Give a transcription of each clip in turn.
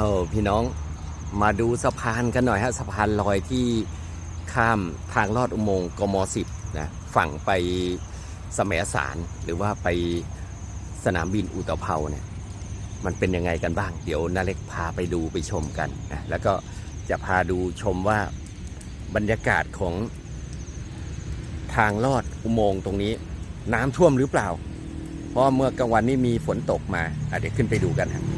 าพี่น้องมาดูสะพานกันหน่อยฮะสะพานลอยที่ข้ามทางลอดอุโมงค์กมสิบนะฝั่งไปสมสารหรือว่าไปสนามบินอุตภเปาเนี่ยมันเป็นยังไงกันบ้าง เดี๋ยวนาเล็กพาไปดูไปชมกันนะแล้วก็จะพาดูชมว่าบรรยากาศของทางลอดอุโมงค์ตรงนี้ น้ำท่วมหรือเปล่า เพราะเมื่อกลางวันนี้มีฝนตกมาเดี๋ยวขึ้นไปดูกันฮะช่อง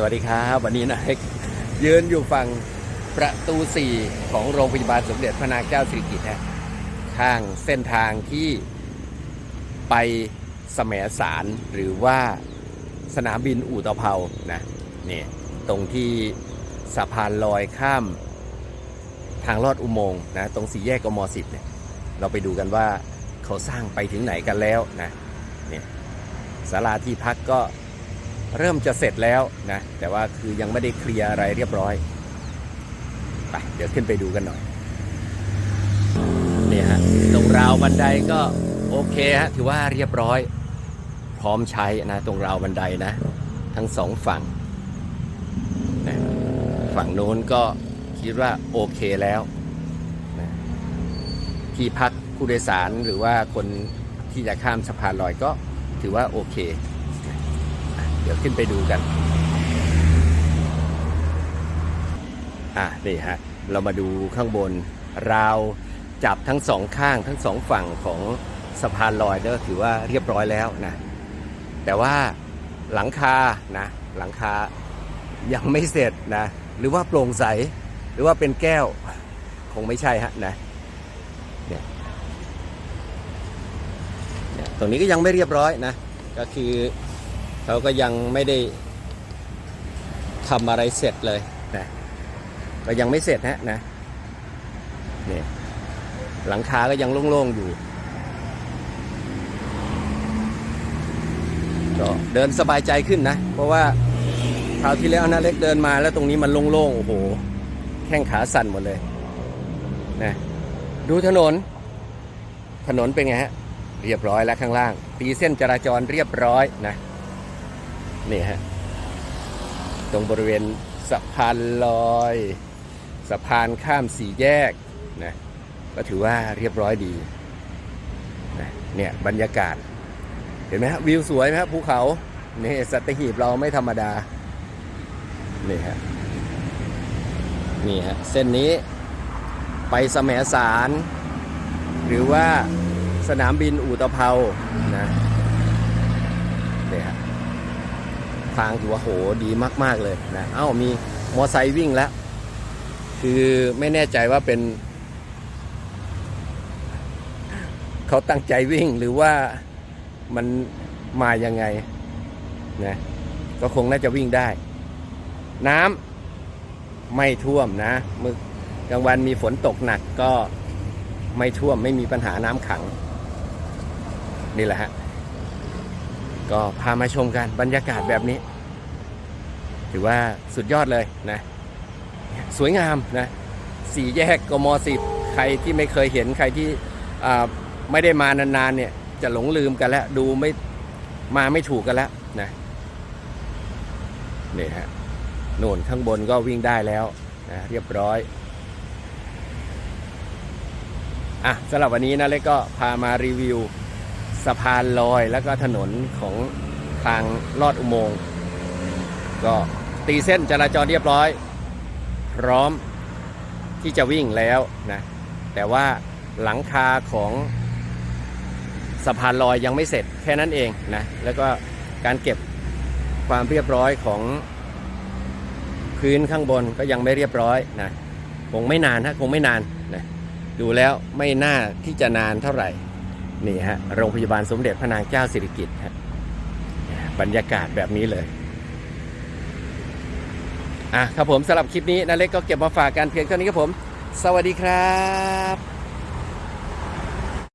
สวัสดีครับ วันนี้นะยืนอยู่ฝั่งประตู 4 ของโรงพยาบาลสมเด็จพระนางเจ้าสิริกิติ์ฮะข้างเส้นทางที่ไปสมสารหรือว่าสนามบินอู่ตะเภานะนี่ตรงที่สะพานลอยข้ามทางลอดอุโมงค์นะตรงสี่แยกกมสิบเนี่ยเราไปดูกันว่าเขาสร้างไปถึงไหนกันแล้วนะเนี่ยศาลาที่พักก็ เริ่มจะเสร็จแล้วนะ แต่ว่าคือยังไม่ได้เคลียร์อะไรเรียบร้อยไปเดี๋ยวขึ้นไปดูกันหน่อยเนี่ยฮะตรงราวบันไดก็โอเคฮะถือว่าเรียบร้อย พร้อมใช้นะตรงราวบันไดนะ ทั้งสองฝั่งนะฝั่งโน้นก็คิดว่าโอเคแล้วนะที่พักผู้โดยสารหรือว่าคนที่จะข้ามสะพานลอยก็ถือว่าโอเค ดี๋ยวขึ้นไปดูกัน อะนี่ฮะ เรามาดูข้างบนราวจับทั้งสองข้างทั้งสองฝั่งของสะพานลอยก็ถือว่าเรียบร้อยแล้วนะ แต่ว่าหลังคานะ หลังคายังไม่เสร็จนะ หรือว่าโปร่งใส หรือว่าเป็นแก้ว คงไม่ใช่ฮะนะเนี่ยเนี่ยตรงนี้ก็ยังไม่เรียบร้อยนะ ก็คือ เขาก็ยังไม่ได้ทำอะไรเสร็จเลยนะก็ยังไม่เสร็จฮะนะนี่หลังคาก็ยังโล่งๆอยู่ก็เดินสบายใจขึ้นนะ เพราะว่าคราวที่แล้วนะเล็กเดินมาแล้วตรงนี้มันโล่งๆโอ้โห แข้งขาสั่นหมดเลยนะดูถนน ถนนเป็นไงฮะ เรียบร้อยแล้วข้างล่าง ตีเส้นจราจรเรียบร้อยนะ นี่ฮะ ตรงบริเวณสะพานลอย สะพานข้ามสี่แยกนะก็ถือว่าเรียบร้อยดีนะเนี่ยบรรยากาศ เห็นไหมฮะวิวสวยไหมครับภูเขานี่สัตหีบเราไม่ธรรมดา นี่ฮะนี่ฮะเส้นนี้ไปสมสาร หรือว่าสนามบินอู่ตะเภานะเนี่ยฮะ ทางถือว่าโหดีมาก ๆ เลยนะ เอ้ามีมอไซค์วิ่งแล้ว คือไม่แน่ใจว่าเป็น เขาตั้งใจวิ่งหรือว่ามันมายังไงนะก็คงน่าจะวิ่งได้ น้ำไม่ท่วมนะมื่อกลางวันมีฝนตกหนักก็ไม่ท่วมไม่มีปัญหาน้ำขัง นี่แหละฮะ ก็พามาชมกันบรรยากาศแบบนี้ ถือว่าสุดยอดเลยนะ สวยงามนะสี่แยกกมสิบใครที่ไม่เคยเห็นใครที่ไม่ได้มานานๆเนี่ยจะหลงลืมกันแล้ว ดูไม่มาไม่ถูกกันแล้วนะนี่ฮะโน่นข้างบนก็วิ่งได้แล้วนะเรียบร้อยอะสำหรับวันนี้นะเล็กก็พามารีวิวะพานลอยแล้วก็ถนนของทางลอดอุโมงค์ก็ตีเส้นจราจรเรียบร้อย พร้อมที่จะวิ่งแล้วนะแต่ว่าหลังคาของสะพานลอยยังไม่เสร็จแค่นั้นเองนะแล้วก็การเก็บความเรียบร้อยของพื้นข้างบนก็ยังไม่เรียบร้อยนะคงไม่นานฮะคงไม่นานนะดูแล้วไม่น่าที่จะนานเท่าไหร่ นี่ฮะโรงพยาบาลสมเด็จพระนางเจ้าสิริกิติ์ฮะบรรยากาศแบบนี้เลยอะครับผมสำหรับคลิปนี้นาเล็กก็เก็บมาฝากกันเพียงเท่านี้ครับผม สวัสดีครับ